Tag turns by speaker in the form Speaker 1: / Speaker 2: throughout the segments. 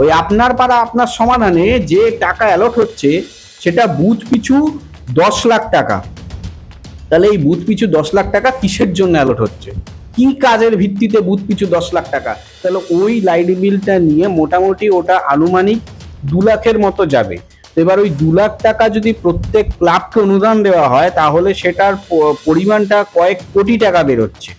Speaker 1: ওই আপনার পাড়া, আপনার সমাধানে যে টাকা অ্যালট হচ্ছে, সেটা বুথ পিছু দশ লাখ টাকা। তাহলে এই বুথ পিছু দশ লাখ টাকা কিসের জন্য অ্যালট হচ্ছে? কি কাজের ভিত্তিতে বুথ পিছু দশ লাখ টাকা? তাহলে ওই লাইট বিলটা নিয়ে মোটামুটি ওটা আনুমানিক দু লাখের মতো যাবে। এবার ওই দু লাখ টাকা যদি প্রত্যেক ক্লাবকে অনুদান দেওয়া হয়, তাহলে সেটার পরিমাণটা কয়েক কোটি টাকা বেরোচ্ছে।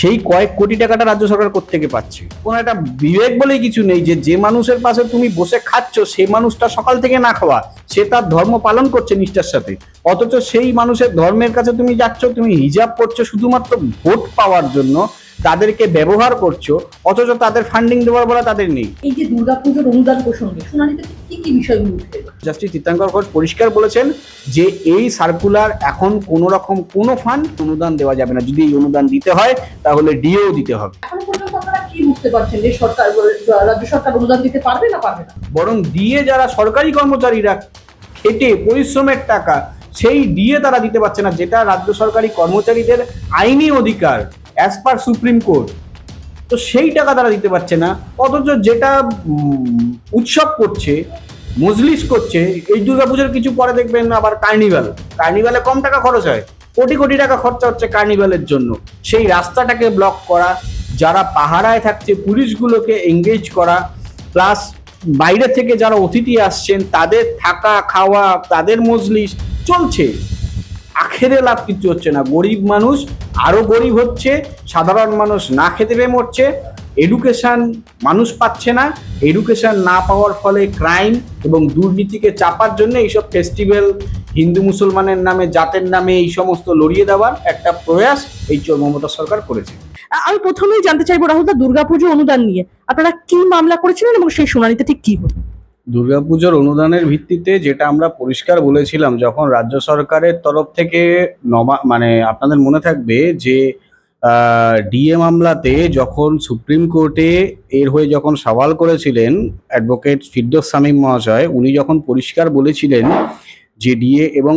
Speaker 1: সেই কয়েক কোটি টাকাটা রাজ্য সরকার থেকে পাচ্ছে? কোনো একটা বিবেক বলেই কিছু নেই যে যে মানুষের পাশে তুমি বসে খাচ্ছ, সেই মানুষটা সকাল থেকে না খাওয়া, সে তার ধর্ম পালন করছে নিষ্ঠার সাথে। অথচ সেই মানুষের ধর্মের কাছে তুমি যাচ্ছ, তুমি হিজাব করছ শুধুমাত্র ভোট পাওয়ার জন্য তাদেরকে ব্যবহার করছ অথচ তাদের ফান্ডিং দেওয়ার বলা তাদের নেই।
Speaker 2: এই যে দুর্গাপুজোর অনুদান প্রসঙ্গে শুনানিতে কি কি বিষয়গুলো?
Speaker 1: জাস্টিস তীর্থাঙ্কর ঘোষ পরিষ্কার বলেছেন যে এই সার্কুলার এখন কোনো রকম কোনো ফান্ড অনুদান দেওয়া যাবে না। যদি এই অনুদান দিতে হয় তাহলে ডিএও দিতে হবে।
Speaker 2: কি বুঝতে পারছেন যে সরকার রাজ্য সরকার অনুদান দিতে পারবে না পারবে না?
Speaker 1: বরং দিয়ে যারা সরকারি কর্মচারীরা খেটে পরিশ্রমের টাকা সেই দিয়ে তারা দিতে পারছে না যেটা রাজ্য সরকারি কর্মচারীদের আইনি অধিকার। অ্যাজ পার সুপ্রিম কোর্ট তো সেই টাকা তারা দিতে পারছে না। অথচ যেটা উৎসব করছে, মজলিস করছে, এই দুর্গাপুজোর কিছু পরে দেখবেন আবার কার্নিভাল কার্নিভালে কম টাকা খরচ হয়। কোটি কোটি টাকা খরচা হচ্ছে কার্নিভালের জন্য। সেই রাস্তাটাকে ব্লক করা, যারা পাহারায় থাকছে, পুলিশগুলোকে এঙ্গেজ করা প্লাস বাইরে থেকে যারা অতিথি আসছেন, তাদের থাকা, খাওয়া, তাদের মজলিস, চলছে। আখেরে লাভ কিছু হচ্ছে না। গরিব মানুষ আরও গরিব হচ্ছে, সাধারণ মানুষ না খেতে পেয়ে মরছে এডুকেশন মানুষ পাচ্ছে না এডুকেশন না পাওয়ার ফলে ক্রাইম এবং দুর্নীতিকে চাপার জন্য এইসব ফেস্টিভ্যাল হিন্দু মুসলমানের নামে, জাতের নামে এই সমস্ত লড়িয়ে দেওয়ার একটা প্রয়াস এই চোর মমতা সরকার করেছে।
Speaker 2: আমি প্রথমেই জানতে চাইব, রাহুল দা, দুর্গাপুজো অনুদান নিয়ে। আপনারা কি মামলা করেছিলেন এবং সেই শুনানিতে ঠিক কি হলো?
Speaker 1: দুর্গাপুজোর অনুদানের ভিত্তিতে যেটা আমরা পরিষ্কার বলেছিলাম, যখন রাজ্য সরকারের তরফ থেকে নবা মানে আপনাদের মনে থাকবে যে ডিএ মামলাতে যখন সুপ্রিম কোর্টে এর হয়ে যখন সওয়াল করেছিলেন অ্যাডভোকেট ফিরদোস সামিম মহাশয়, উনি যখন পরিষ্কার বলেছিলেন যে ডিএ এবং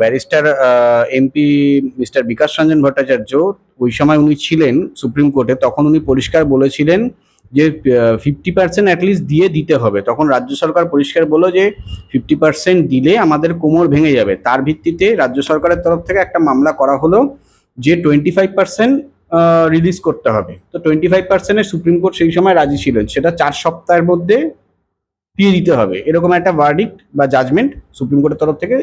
Speaker 1: barrister MP mister Bikash Ranjan Bhattacharya, ওই সময় উনি ছিলেন সুপ্রিম কোর্টে, তখন উনি পরিষ্কার বলেছিলেন যে ফিফটি পার্সেন্ট অ্যাটলিস্ট দিয়ে দিতে হবে। তখন রাজ্য সরকার পরিষ্কার বলল যে ফিফটি পার্সেন্ট দিলে আমাদের কোমর ভেঙে যাবে। তার ভিত্তিতে রাজ্য সরকারের তরফ থেকে একটা মামলা করা হলো, যে টোয়েন্টি ফাইভ পার্সেন্ট রিলিজ করতে হবে। তো টোয়েন্টি ফাইভ পার্সেন্টের সুপ্রিম কোর্ট সেই সময় রাজি ছিলেন। সেটা চার সপ্তাহের মধ্যে দিয়ে দিতে হবে। এরকম একটা ভার্ডিক্ট বা জাজমেন্ট সুপ্রিম কোর্টের তরফ থেকে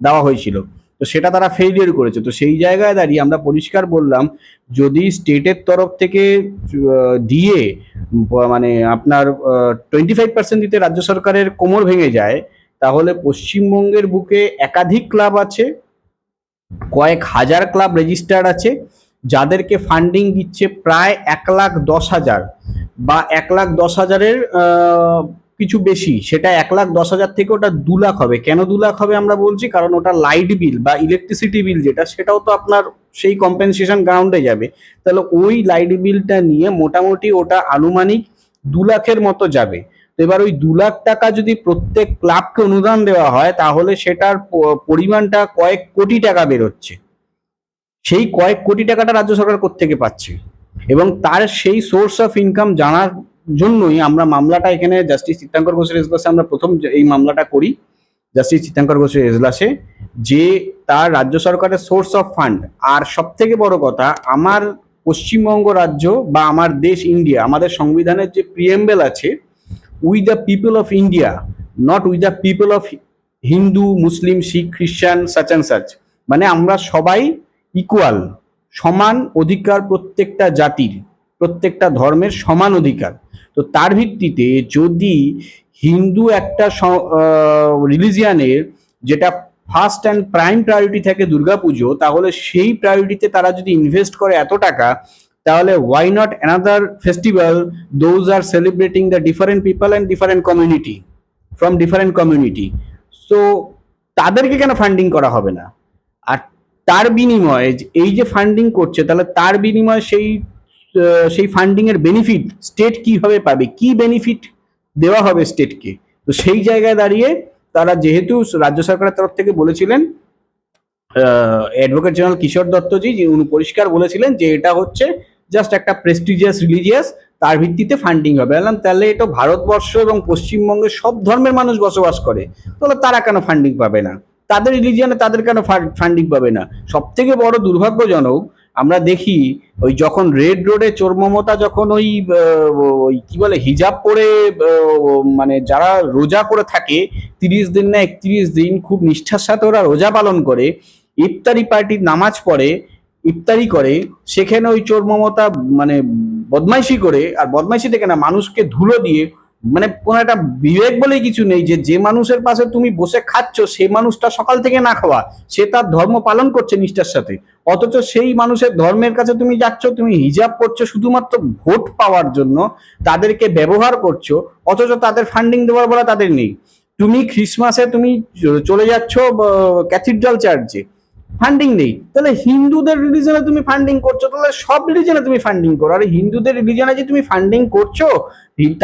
Speaker 1: দেওয়া হয়েছিল। তো সেটা তারা ফেইলিয়ার করেছে। তো সেই জায়গায় দাঁড়িয়ে আমরা পরিষ্কার বললাম, যদি স্টেটের তরফ থেকে দিয়ে মানে আপনার টোয়েন্টি ফাইভ পার্সেন্ট দিতে রাজ্য সরকারের কোমর ভেঙে যায়, তাহলে পশ্চিমবঙ্গের বুকে একাধিক ক্লাব আছে, কয়েক হাজার ক্লাব রেজিস্টার্ড আছে, যাদেরকে ফান্ডিং দিচ্ছে প্রায় এক লাখ দশ হাজার বা এক লাখ দশ হাজারের কিছু বেশি, সেটা এক লাখ দশ হাজার থেকে ওটা দু লাখ হবে। কেন দু লাখ হবে আমরা বলছি? কারণ ওটা লাইট বিল বা ইলেকট্রিসিটি বিল যেটা, সেটাও তো আপনার সেই কম্পেনসেশন গ্রাউন্ডে যাবে। তাহলে ওই লাইট বিলটা নিয়ে মোটামুটি ওটা আনুমানিক দু লাখের মতো যাবে। এবার ওই দু লাখ টাকা যদি প্রত্যেক ক্লাবকে অনুদান দেওয়া হয়, তাহলে সেটার পরিমাণটা কয়েক কোটি টাকা বেরোচ্ছে। সেই কয়েক কোটি টাকাটা রাজ্য সরকার থেকে পাচ্ছে? এবং তার সেই সোর্স অফ ইনকাম জানার জন্যই আমরা মামলাটা এখানে জাস্টিস চিত্তাঙ্কর ঘোষের এজলাসে আমরা প্রথম এই মামলাটা করি জাস্টিস চিত্তাঙ্কর ঘোষের এজলাসে, যে তার রাজ্য সরকারের সোর্স অফ ফান্ড আর সব থেকে বড় কথা, আমার পশ্চিমবঙ্গ রাজ্য বা আমার দেশ ইন্ডিয়া, আমাদের সংবিধানের যে প্রিয়েম্বেল আছে we the people of India not we the people of Hindu Muslim Sikh Christian such and such মানে আমরা সবাই ইকুয়াল সমান অধিকার প্রত্যেকটা জাতির। প্রত্যেকটা ধর্মের সমান অধিকার। তো তার ভিত্তিতে যদি হিন্দু একটা রিলিজিয়ানের যেটা ফার্স্ট অ্যান্ড প্রাইম প্রায়োরিটি থাকে দুর্গাপুজো, তাহলে সেই প্রায়োরিটিতে তারা যদি ইনভেস্ট করে এত টাকা, তাহলে why not another festival those are celebrating the different people and different community from different community so তাদেরকে কেন ফান্ডিং করা হবে না? আর তার বিনিময়ে, এই যে ফান্ডিং করছে, তাহলে তার বিনিময়ে সেই সেই ফান্ডিং এর বেনিফিট স্টেট কীভাবে পাবে? কি বেনিফিট দেওয়া হবে স্টেটকে তো সেই জায়গায় দাঁড়িয়ে তারা যেহেতু রাজ্য সরকারের তরফ থেকে বলেছিলেন অ্যাডভোকেট জেনারেল কিশোর দত্তজি উনি পরিষ্কার বলেছিলেন যে এটা হচ্ছে জাস্ট একটা প্রেস্টিজিয়াস রিলিজিয়াস তার ভিত্তিতে ফান্ডিং হবে। বললাম, তাহলে এটা ভারতবর্ষ এবং পশ্চিমবঙ্গের সব ধর্মের মানুষ বসবাস করে। তাহলে তারা কেন ফান্ডিং পাবে না? তাদের রিলিজিয়ানে তাদের কেন ফান্ডিং পাবে না? সব থেকে বড় দুর্ভাগ্যজনক আমরা দেখি ওই যখন রেড রোডে চোর মমতা যখন ওই ওই কি বলে, হিজাব পরে মানে যারা রোজা করে থাকে, তিরিশ দিন না একত্রিশ দিন খুব নিষ্ঠার সাথে ওরা রোজা পালন করে, ইফতারি পার্টির নামাজ পড়ে, ইফতারি করে, সেখানে ওই চোর মমতা মানে বদমাইশি করে, আর বদমাইশি থেকে না মানুষকে ধুলো দিয়ে মানে কোনো একটা বিবেক বলে কিছু নেই যে যে মানুষের পাশে তুমি বসে খাচ্ছ, সেই মানুষটা সকাল থেকে না খাওয়া, সে তার ধর্ম পালন করছে নিষ্ঠার সাথে। অথচ সেই মানুষের ধর্মের কাছে তুমি যাচ্ছ, তুমি হিজাব করছ শুধুমাত্র ভোট পাওয়ার জন্য, তাদেরকে ব্যবহার করছ, অথচ তাদের ফান্ডিং দেওয়ার বলা তাদের নেই। তুমি খ্রিসমাসে তুমি চলে যাচ্ছ ক্যাথিড্রাল চার্চে ফান্ডিং নেই। তাহলে হিন্দুদের রিলিজনে তুমি ফান্ডিং করছ, তাহলে সব রিলিজনে তুমি ফান্ডিং করো। আর হিন্দুদের রিলিজনে যে তুমি ফান্ডিং করছ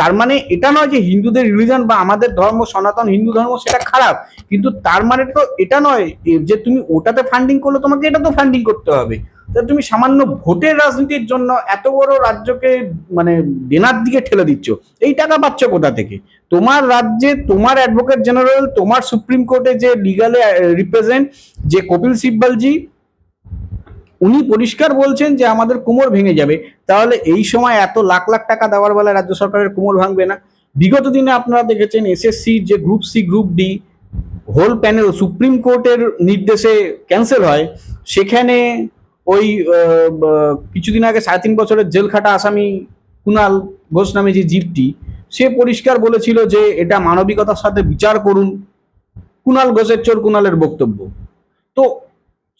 Speaker 1: তার মানে এটা নয় যে হিন্দুদের রিলিজন বা আমাদের ধর্ম, সনাতন হিন্দু ধর্ম সেটা খারাপ। কিন্তু তার মানে তো এটা নয় যে তুমি ওটাতে ফান্ডিং করলে তোমাকে এটা তো ফান্ডিং করতে হবে। তা তুমি সামান্য ভোটের রাজনীতির জন্য এত বড় রাজ্যকে মানে দেনার দিকে ঠেলে দিচ্ছ। এই টাকা পাচ্ছ কোথা থেকে? তোমার রাজ্যে তোমার অ্যাডভোকেট জেনারেল তোমার সুপ্রিম কোর্টে যে লিগালে রিপ্রেজেন্ট যে কপিল সিব্বলজি, উনি পরিষ্কার বলছেন যে আমাদের কোমর ভেঙে যাবে। তাহলে এই সময় এত লাখ লাখ টাকা দেওয়ার বেলায় রাজ্য সরকারের কোমর ভাঙবে না। বিগত দিনে আপনারা দেখেছেন এসএসসি যে group C group D whole panel supreme কোর্টের নির্দেশে ক্যান্সেল হয়। সেখানে ওই কিছুদিন আগে সাড়ে তিন বছরের জেল খাটা আসামি কুনাল ঘোষ নামে যে জীবটি, সে পরিষ্কার বলেছিল যে এটা মানবিকতার সাথে বিচার করুন। কুনাল ঘোষের চোর কুনালের বক্তব্য। তো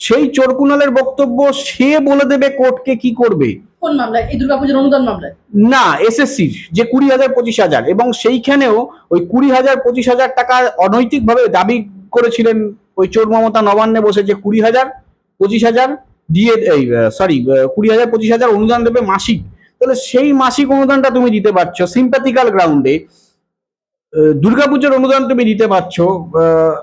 Speaker 1: সেই চোর কুনালের বক্তব্য সে বলে দেবে কোর্টকে কি করবে?
Speaker 2: কোন মামলায়? এই দুর্গাপুজোর অনুদান মামলায়?
Speaker 1: না এসএসসির যে কুড়ি হাজার পঁচিশ হাজার এবং সেইখানেও ওই কুড়ি হাজার পঁচিশ হাজার টাকা অনৈতিকভাবে দাবি করেছিলেন ওই চোর মমতা নবান্নে বসে যে কুড়ি হাজার পঁচিশ হাজার দিয়ে এই সরি কুড়ি হাজার পঁচিশ হাজার অনুদান দেবে মাসিক। তাহলে সেই মাসিক অনুদানটা তুমি দিতে পারছ সিম্প্যাথিক্যাল গ্রাউন্ডে দুর্গাপুজোর অনুদান তুমি দিতে পারছ আহ,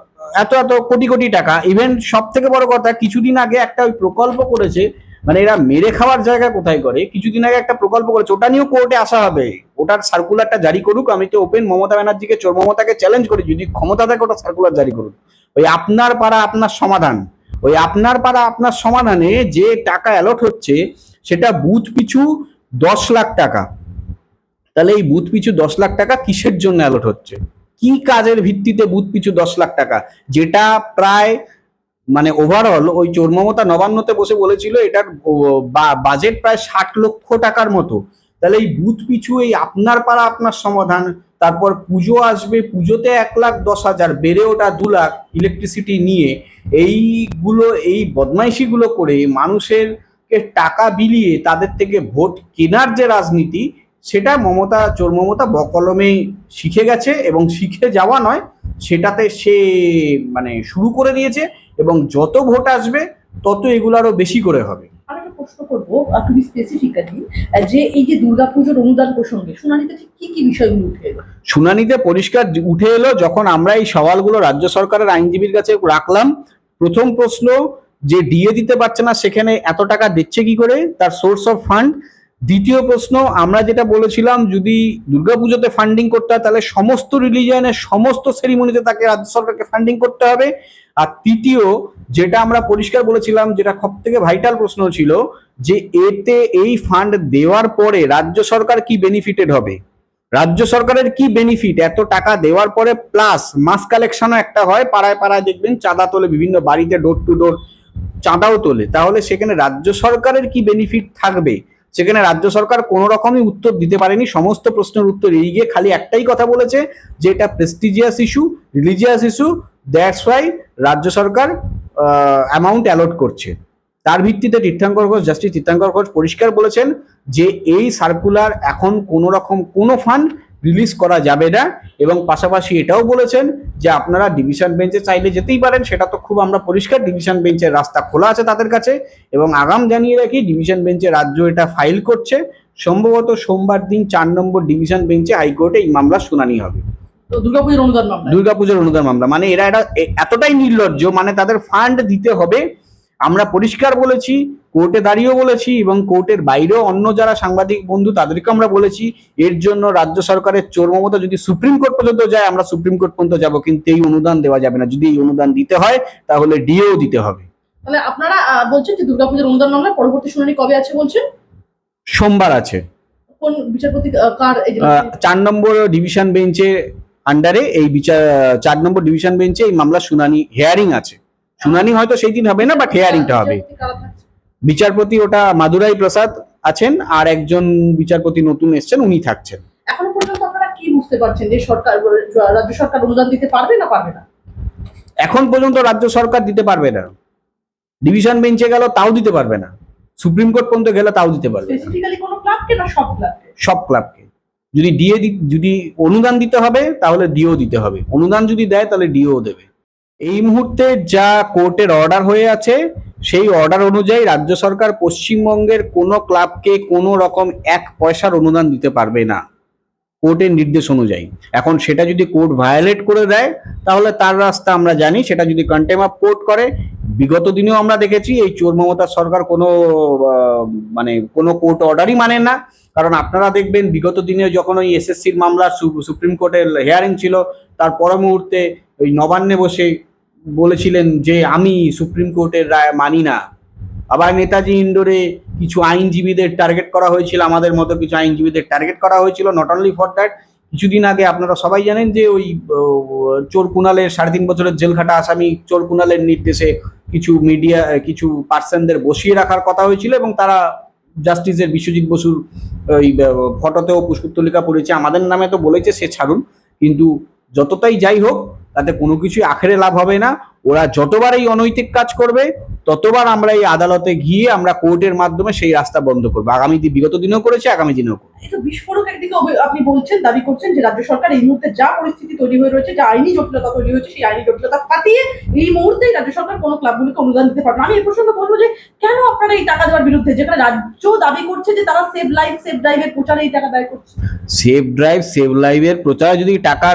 Speaker 1: এত এত কোটি কোটি টাকা। ইভেন সব থেকে বড় কথা, কিছুদিন আগে একটা ওই প্রকল্প করেছে মানে এরা মেরে খাওয়ার জায়গা কোথায় করে? কিছুদিন আগে একটা প্রকল্প করেছে, ওটা নিয়েও কোর্টে আসা হবে। ওটার সার্কুলারটা জারি করুক, আমি তো ওপেন মমতা ব্যানার্জিকে, চোর মমতাকে চ্যালেঞ্জ করি, যদি ক্ষমতা থাকে ওটা সার্কুলার জারি করুক। ওই আপনার পাড়া, আপনার সমাধান। ওই আপনার পাড়া, আপনার সমাধানে যে টাকা অ্যালট হচ্ছে, সেটা বুথ পিছু দশ লাখ টাকা। তাহলে এই বুথ পিছু দশ লাখ টাকা কিসের জন্য অ্যালট হচ্ছে? কি কাজের ভিত্তিতে বুথ পিছু দশ লাখ টাকা? যেটা প্রায় মানে ওভারঅল ওই চোর মমতা নবান্নতে বসে বলেছিল এটার বাজেট প্রায় ষাট লক্ষ টাকার মতো। তাহলে এই বুথ পিছু এই আপনার পাড়া আপনার সমাধান, তারপর পুজো আসবে, পুজোতে এক লাখ দশ হাজার, বেড়ে ওটা দু লাখ ইলেকট্রিসিটি নিয়ে, এইগুলো, এই বদমাইশিগুলো করে মানুষের টাকা বিলিয়ে তাদের থেকে ভোট কেনার যে রাজনীতি সেটা মমতা চোর মমতা বকলমে শিখে গেছে এবং শিখে যাওয়া নয় সেটাতে সে মানে শুরু করে দিয়েছে এবং যত ভোট আসবে তত এগুলো আরও বেশি করে হবে।
Speaker 2: প্রশ্ন করব খুবই স্পেসিফিক্যালি যে এই যে দুর্গাপুজোর অনুদান প্রসঙ্গে শুনানিতে ঠিক কি কি বিষয়গুলো উঠে এলো?
Speaker 1: শুনানিতে পরিষ্কার উঠে এলো যখন আমরা এই সওয়ালগুলো রাজ্য সরকারের আইনজীবীর কাছে রাখলাম প্রথম প্রশ্ন যে ডিএ দিতে পারছে না সেখানে এত টাকা দিচ্ছে কি করে? তার সোর্স অফ ফান্ড দ্বিতীয় প্রশ্ন, আমরা যেটা বলেছিলাম, যদি দুর্গাপুজোতে ফান্ডিং করতে হয়, তাহলে সমস্ত রিলিজিয়নের সমস্ত সেরিমনিতে তাকে রাজ্য সরকারকে ফান্ডিং করতে হবে। আর তৃতীয়, যেটা আমরা পরিষ্কার বলেছিলাম, যেটা সব থেকে ভাইটাল প্রশ্ন ছিল, যে এতে এই ফান্ড দেওয়ার পরে রাজ্য সরকার কি বেনিফিটেড হবে? রাজ্য সরকারের কি বেনিফিট এত টাকা দেওয়ার পরে প্লাস মাস কালেকশনও একটা হয়, পাড়ায় পাড়ায় দেখবেন চাঁদা তোলে, বিভিন্ন বাড়িতে ডোর টু ডোর চাঁদাও তোলে। তাহলে সেখানে রাজ্য সরকারের কি বেনিফিট থাকবে? সেখানে রাজ্য সরকার কোনো রকমই উত্তর দিতে পারেনি, সমস্ত প্রশ্নের উত্তর এই গিয়ে খালি একটাই কথা বলেছে যে এটা prestigious issue religious issue that's why রাজ্য সরকার অ্যামাউন্ট অ্যালট করছে। তার ভিত্তিতে তীর্থাঙ্কর ঘোষ জাস্টিস তীর্থাঙ্কর ঘোষ পরিষ্কার বলেছেন যে এই সার্কুলার এখন কোনো রকম কোনো ফান্ড রিলিজ করা যাবে না। এবং পাশাপাশি এটাও বলেছেন যে আপনারা ডিভিশন বেঞ্চে চাইলে যেতেই পারেন সেটা তো খুব আমরা পরিষ্কার ডিভিশন বেঞ্চের রাস্তা খোলা আছে তাদের কাছে। এবং আগাম জানিয়ে রাখি ডিভিশন বেঞ্চে রাজ্য এটা ফাইল করছে। সম্ভবত সোমবার দিন চার নম্বর ডিভিশন বেঞ্চে হাইকোর্টে এই মামলার শুনানি হবে।
Speaker 2: দুর্গাপুজোর অনুদান মামলা
Speaker 1: দুর্গাপুজোর অনুদান মামলা। মানে এরা এটা এতটাই নির্লজ্জ মানে তাদের ফান্ড দিতে হবে আমরা পরিষ্কার বলেছি কোর্টে দাঁড়িয়েও বলেছি এবং কোর্টের বাইরেও অন্য যারা সাংবাদিক বন্ধু তাদেরকে আমরা বলেছি এর জন্য রাজ্য সরকারের চোর মমতা যদি সুপ্রিম কোর্ট পর্যন্ত যায় আমরা সুপ্রিম কোর্ট পর্যন্ত যাব কিন্তু এই অনুদান দেওয়া যাবে না। যদি এই অনুদান দিতে হয় তাহলে ডিএও দিতে হবে।
Speaker 2: তাহলে আপনারা বলছেন যে দুর্গাপুজোর অনুদান মামলা পরবর্তী শুনানি কবে আছে বলছেন?
Speaker 1: সোমবার আছে।
Speaker 2: কোন বিচারপতি কার
Speaker 1: চার নম্বর ডিভিশন বেঞ্চে আন্ডারে এই বিচার চার নম্বর ডিভিশন বেঞ্চে এই মামলা শুনানি হেয়ারিং আছে। শুনানি হয়তো সেই দিন হবে না বাট হেয়ারিংটা হবে।
Speaker 2: বিচারপতি
Speaker 1: ওটা মাদুরাই প্রসাদ আছেন আর একজন বিচারপতি নতুন এসছেন উনি থাকছেন।
Speaker 2: এখনও পর্যন্ত আপনারা কি বুঝতে পারছেন যে সরকার রাজ্য সরকার অনুদান দিতে পারবে না পারবে না?
Speaker 1: এখন পর্যন্ত রাজ্য সরকার দিতে পারবে না। ডিভিশন বেঞ্চে গেল তাও দিতে পারবে না। সুপ্রিম কোর্ট পর্যন্ত গেলে তাও দিতে পারবে না।
Speaker 2: সব ক্লাবকে?
Speaker 1: যদি ডিএ যদি অনুদান দিতে হবে তাহলে ডিও দিতে হবে। অনুদান যদি দেয় তাহলে ডিও দেবে। এই মুহূর্তে যা কোর্টের অর্ডার হয়ে আছে, সেই অর্ডার অনুযায়ী রাজ্য সরকার পশ্চিমবঙ্গের কোনো ক্লাবকে কোনো রকম এক পয়সার অনুদান দিতে পারবে না, কোর্টের নির্দেশ অনুযায়ী। এখন সেটা যদি কোর্ট ভায়োলেট করে দেয়, তাহলে তার রাস্তা আমরা জানি, সেটা যদি কন্টেম অফ কোর্ট করে, বিগত দিনেও আমরা দেখেছি এই চোর মমতার সরকার কোনো মানে কোনো কোর্ট অর্ডারই মানে না। কারণ আপনারা দেখবেন বিগত দিনে যখন ওই এসএসসির মামলা সুপ্রিম কোর্টের হেয়ারিং ছিল, তার পর মুহূর্তে ওই নবান্নে বসে বলেছিলেন যে আমি সুপ্রিম কোর্টের রায় মানি না। আবার নেতাজি ইন্ডোরে কিছু আইনজীবীদের টার্গেট করা হয়েছিল, আমাদের মতো কিছু আইনজীবীদের টার্গেট করা হয়েছিল নট অনলি ফর দ্যাট কিছুদিন আগে আপনারা সবাই জানেন যে ওই চোর কুনালের সাড়ে তিন বছরের জেল খাটা আসামি চোর কুনালের নির্দেশে কিছু মিডিয়া কিছু পার্সনদের বসিয়ে রাখার কথা হয়েছিল এবং তারা জাস্টিসের বিশ্বজিৎ বসুর, ওই ফটোতেও পুষ্পতলিকা পড়েছে, আমাদের নামে তো বলেছে সে ছাড়ুন। কিন্তু যতটাই যাই হোক তাতে কোনো কিছুই আখেরে লাভ হবে না। ওরা যতবার এই অনৈতিক কাজ করবে, ততবার আমরা এই আদালতে গিয়ে আমরা কোর্টের মাধ্যমে সেই রাস্তা বন্ধ করব। আগামী বিগত দিনেও করেছে, আগামী দিনেও করব।
Speaker 2: এটা বিস্ফোরক একদিকে আপনি বলছেন, দাবি করছেন যে রাজ্য সরকার এই মুহূর্তে যা পরিস্থিতি তৈরি হয়ে রয়েছে, যা আইনি জটিলতা তৈরি হয়েছে, সেই আইনি জটিলতা কাটিয়ে এই মুহূর্তেই রাজ্য সরকার কোনো ক্লাবগুলিকে অনুদান দিতে পারবে। আমি এই প্রসঙ্গে বলব যে, কেন আপনারা এই টাকা দেওয়ার বিরুদ্ধে, যেখানে রাজ্য দাবি করছে যে তারা সেভ লাইফ সেভ ড্রাইভের প্রচারে এই টাকা ব্যয় করছে?
Speaker 1: সেভ ড্রাইভ সেভ লাইভের প্রচারে যদি টাকা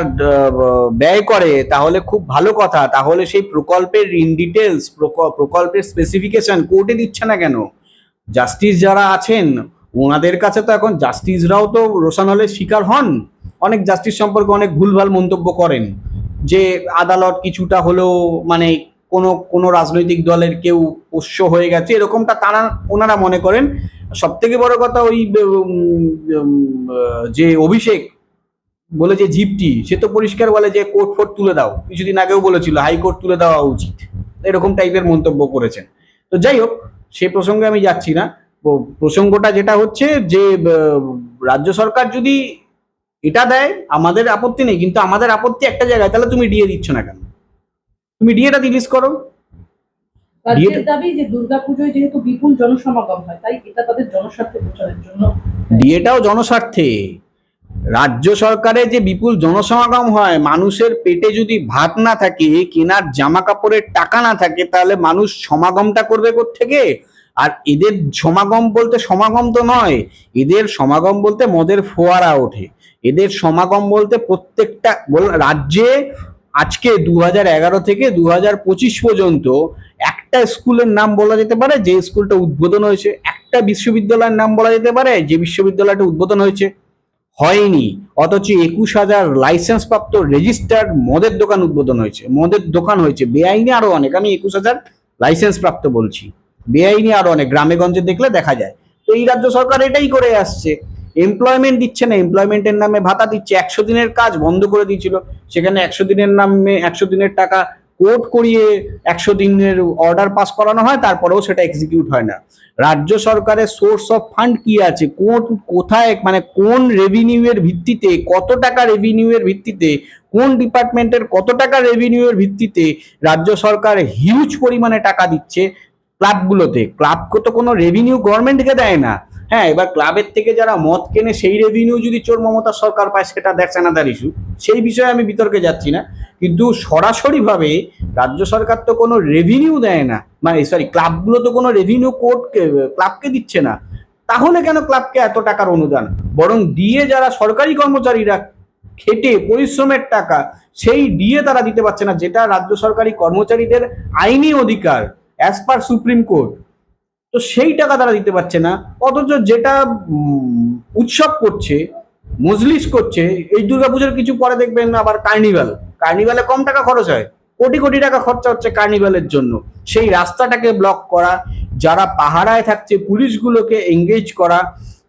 Speaker 1: ব্যয় করে, তাহলে খুব ভালো কথা। তাহলে সেই প্রকল্পের ইন ডিটেলস প্রকল্পের স্পেসিফিকেশন কোর্টে দিচ্ছে না কেন? জাস্টিস যারা আছেন, ওনাদের কাছে তো এখন জাস্টিসরাও তো রোশানলের শিকার হন। অনেক জাস্টিস সম্পর্কে অনেক ভুলভাল মন্তব্য করেন। যে আদালত কিছুটা হলেও মানে কোনো কোনো রাজনৈতিক দলের কেউ পোষ্য হয়ে গেছে, এরকমটা তারা, ওনারা মনে করেন। সব থেকে বড় কথা ওই যে অভিষেক বলে যে জিপটি, সে তো পরিষ্কার বলে যে কোর্ট ফোর্ট তুলে দাও। কিছুদিন আগেও বলেছিল হাইকোর্ট তুলে দেওয়া উচিত। এরকম টাইপের মন্তব্য করেছেন। তো যাই হোক, সে প্রসঙ্গে আমি যাচ্ছি না। প্রসঙ্গটা যেটা হচ্ছে যে রাজ্য সরকার যদি এটা দেয়, আমাদের আপত্তি নেই, কিন্তু আমাদের আপত্তি একটা জায়গায়, তাহলে তুমি ডিএ দিচ্ছ না কেন? তুমি ডিএটা রিলিজ করো।
Speaker 2: রাজ্যের দাবি যে দুর্গাপুজোয় যেহেতু বিপুল জনসমাগম হয় তাই এটা তাদের জনস্বার্থে প্রচারের জন্য
Speaker 1: ডিএটাও জনস্বার্থে। রাজ্য সরকারে যে বিপুল জনসমাগম হয় মানুষের পেটে যদি ভাত না থাকে কেনার জামা কাপড়ের টাকা না থাকে তাহলে মানুষ সমাগমটা করবে থেকে আর এদের সমাগম বলতে সমাগম তো নয় এদের সমাগম বলতে মদের ফোয়ারা ওঠে। এদের সমাগম বলতে প্রত্যেকটা রাজ্যে আজকে দু এগারো থেকে দু পঁচিশ পর্যন্ত একটা স্কুলের নাম বলা যেতে পারে, যে স্কুলটা উদ্বোধন হয়েছে, একটা বিশ্ববিদ্যালয়ের নাম বলা যেতে পারে, যে বিশ্ববিদ্যালয়টা উদ্বোধন হয়েছে, হয়নি। অথচ একুশ হাজার লাইসেন্স প্রাপ্ত রেজিস্টার্ড মদের দোকান উদ্বোধন হয়েছে, মদের দোকান হয়েছে। বেআইনি আরও অনেক, আমি একুশ হাজার লাইসেন্স প্রাপ্ত বলছি। বেআইনি আরও অনেক, গ্রামে গঞ্জে দেখলে দেখা যায়। তো এই রাজ্য সরকার এটাই করে আসছে। এমপ্লয়মেন্ট দিচ্ছে না এমপ্লয়মেন্টের নামে ভাতা দিচ্ছে, একশো দিনের কাজ বন্ধ করে দিয়েছিল। সেখানে একশো দিনের নামে, একশো দিনের টাকা কোর্ট করিয়ে একশো দিনের অর্ডার পাস করানো হয়, তারপরেও সেটা এক্সিকিউট হয় না। রাজ্য সরকারের সোর্স অফ ফান্ড কি আছে? কোন, কোথায় মানে কোন রেভিনিউ এর ভিত্তিতে, কত টাকা রেভিনিউ এর ভিত্তিতে, কোন ডিপার্টমেন্টের কত টাকা রেভিনিউ এর ভিত্তিতে রাজ্য সরকার হিউজ পরিমাণে টাকা দিচ্ছে ক্লাবগুলোতে ক্লাবকে তো কোনো রেভিনিউ গভর্নমেন্টকে দেয় না। হ্যাঁ এবার ক্লাবের থেকে যারা মদ কেনে সেই রেভিনিউ যদি চোর মমতা সরকার পায়, সেটা দ্যাটস অ্যানাদার ইস্যু সেই বিষয়ে আমি বিতর্কে যাচ্ছি না। কিন্তু সরাসরিভাবে রাজ্য সরকার তো কোনো রেভিনিউ দেয় না। মানে সরি ক্লাবগুলো তো কোনো রেভিনিউ কোর্ট ক্লাবকে দিচ্ছে না। তাহলে কেন ক্লাবকে এত টাকার অনুদান? বরং দিয়ে যারা সরকারি কর্মচারীরা খেটে পরিশ্রমের টাকা, সেই ডিএ তারা দিতে পারছে না, যেটা রাজ্য সরকারি কর্মচারীদের আইনি অধিকার অ্যাজ পার সুপ্রিম কোর্ট তো সেই টাকা তারা দিতে পারছে না। অথচ যেটা উৎসব করছে, মজলিস করছে, এই দুর্গাপুজোর কিছু পরে দেখবেন আবার কার্নিভাল কার্নিভালে কম টাকা খরচ হয়। কোটি কোটি টাকা খরচা হচ্ছে কার্নিভালের জন্য। সেই রাস্তাটাকে ব্লক করা, যারা পাহারায় থাকছে, পুলিশগুলোকে এঙ্গেজ করা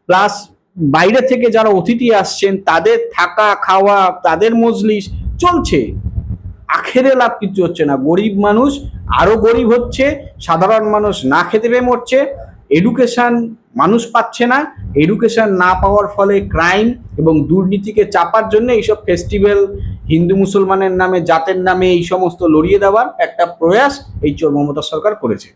Speaker 1: প্লাস বাইরে থেকে যারা অতিথি আসছেন, তাদের থাকা, খাওয়া, তাদের মজলিস, চলছে। আখেরে লাভ কিছু হচ্ছে না। গরিব মানুষ আরও গরিব হচ্ছে, সাধারণ মানুষ না খেতে পেয়ে মরছে এডুকেশন মানুষ পাচ্ছে না এডুকেশন না পাওয়ার ফলে ক্রাইম এবং দুর্নীতিকে চাপার জন্য এইসব ফেস্টিভ্যাল হিন্দু মুসলমানের নামে, জাতের নামে এই সমস্ত লড়িয়ে দেওয়ার একটা প্রয়াস এই মমতা সরকার করেছে।